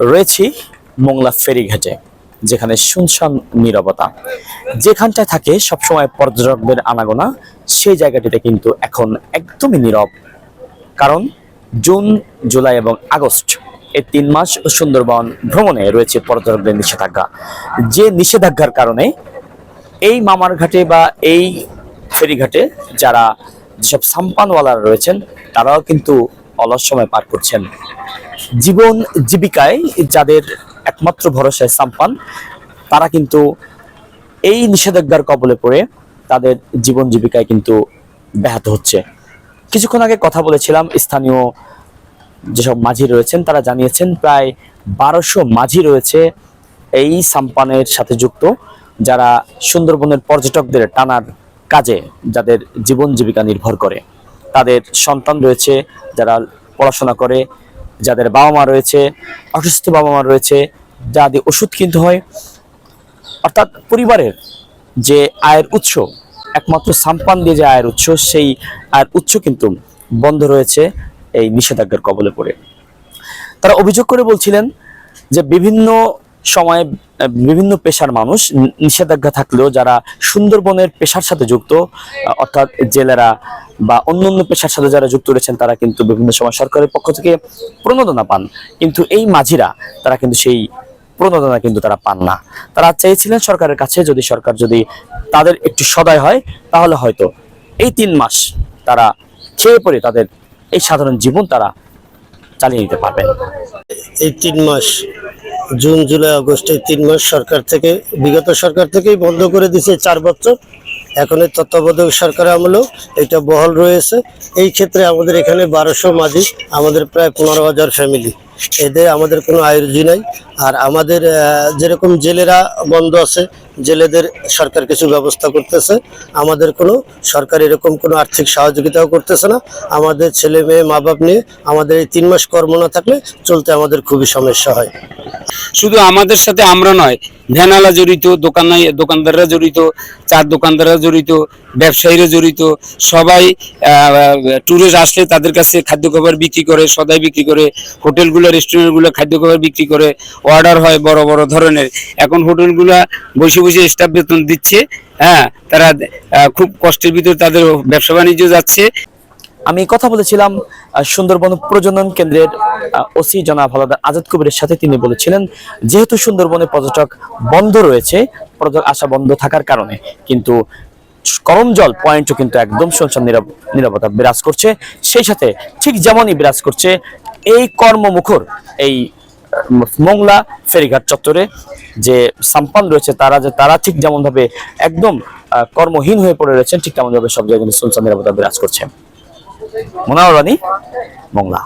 রয়েছি মোংলা ফেরিঘাটে, যেখানে শুনশান নীরবতা। যেখানটায় থাকে সবসময় পর্যটকদের আনাগোনা, সেই জায়গাটিতে কিন্তু এখন একদমই নীরব। কারণ জুন, জুলাই এবং আগস্ট এই তিন মাস সুন্দরবন ভ্রমণে রয়েছে পর্যটকদের নিষেধাজ্ঞা। যে নিষেধাজ্ঞার কারণে এই মামার ঘাটে বা এই ফেরিঘাটে যারা যেসব সাম্পানওয়ালারা রয়েছেন, তারাও কিন্তু অলস সময় পার করছেন। জীবন জীবিকায় যাদের একমাত্র ভরসায় সাম্পান তারা কিন্তু এই নিষেধাজ্ঞার কবলে পড়ে তাদের জীবন জীবিকায় কিন্তু ব্যাহত হচ্ছে। কিছুক্ষণ আগে কথা বলেছিলাম, স্থানীয় যেসব মাঝি রয়েছেন, তারা জানিয়েছেন প্রায় বারোশো মাঝি রয়েছে এই সাম্পানের সাথে যুক্ত, যারা সুন্দরবনের পর্যটকদের টানার কাজে যাদের জীবন জীবিকা নির্ভর করে। তাদের সন্তান রয়েছে, যারা পড়াশোনা করে, যাদের বাবা মা রয়েছে, অসুস্থ বাবা মা রয়েছে, যা দিয়ে ওষুধ কিনতে হয়। অর্থাৎ পরিবারের যে আয়ের উৎস, একমাত্র সাম্পান দিয়ে যে আয়ের উৎস, সেই আয়ের উৎস কিন্তু বন্ধ রয়েছে এই নিষেধাজ্ঞার কবলে পড়ে। তারা অভিযোগ করে বলছিলেন যে বিভিন্ন সময়ে বিভিন্ন পেশার মানুষ নিষেধাজ্ঞা থাকলেও যারা সুন্দরবনের পেশার সাথে যুক্ত অর্থাৎ জেলেরা বা অন্য অন্য পেশার সাথে যারা যুক্ত রয়েছেন, তারা কিন্তু বিভিন্ন সময় সরকারের পক্ষ থেকে প্রণোদনা পান। কিন্তু এই মাঝিরা, তারা কিন্তু সেই প্রণোদনা কিন্তু তারা পান না। তারা চেয়েছিলেন সরকারের কাছে, যদি সরকার যদি তাদের একটু সদয় হয়, তাহলে হয়তো এই তিন মাস তারা খেয়ে পড়ে তাদের এই সাধারণ জীবন তারা চালিয়ে নিতে পারবেন। এই তিন মাস জুন, জুলাই, আগস্ট এই তিন মাস সরকার থেকে, বিগত সরকার থেকেই বন্ধ করে দিয়েছে চার বছর। এখন এই তত্ত্বাবধায়ক সরকার আমলেও এটা বহল রয়েছে। এই ক্ষেত্রে আমাদের এখানে বারোশো মাঝি আমাদের প্রায় পনেরো হাজার ফ্যামিলি। এদের আমাদের কোনো আয়োজন নাই। আর আমাদের যেরকম জেলেরা বন্ধ আছে জেলেদের সরকার কিছু ব্যবস্থা করতেছে। আমাদের কোনো সরকার এরকম কোনো আর্থিক সহযোগিতাও করতেছে না। আমাদের ছেলে মেয়ে মা বাপ নিয়ে আমাদের এই তিন মাস কর্ম না থাকলে চলতে আমাদের খুবই সমস্যা হয়। শুধু আমাদের সাথে আমরা নয়, ভ্যানালা জড়িত, দোকান দোকানদাররা জড়িত, চার দোকানদাররা জড়িত, ব্যবসায়ীরা জড়িত, সবাই ট্যুরে আসলে তাদের কাছে খাদ্য খাবার বিক্রি করে, সদাই বিক্রি করে, হোটেলগুলো রেস্টুরেন্টগুলো খাদ্য খাবার বিক্রি করে অর্ডার হয় বড় বড় ধরনের। এখন হোটেলগুলো বসে বসে স্টাফ বেতন দিচ্ছে। হ্যাঁ তারা খুব কষ্টের ভিতর তাদের ব্যবসা বাণিজ্য যাচ্ছে। আমি কথা বলেছিলাম সুন্দরবন প্রজনন কেন্দ্রের ওসি জনাব হালাদার আজাদ কবিরের সাথে তিনি বলেছিলেন, যেহেতু সুন্দরবনে পর্যটক বন্ধ রয়েছে, পর্যটক আসা বন্ধ থাকার কারণে, কিন্তু করমজল পয়েন্টও কিন্তু একদম শুনশান নীরব নীরবতা বিরাজ করছে। সেই সাথে ঠিক যেমনই বিরাজ করছে, এই কর্মমুখর, এই মোংলা ফেরিঘাট চত্বরে যে সাম্পান রয়েছে, তারা যে, তারা ঠিক যেমনভাবে একদম কর্মহীন হয়ে পড়ে রয়েছেন, ঠিক তেমনভাবে সব জায়গায় সুলসান নিরাপত্তা বিরাজ করছে। মোনাওয়ার রানি, মোংলা।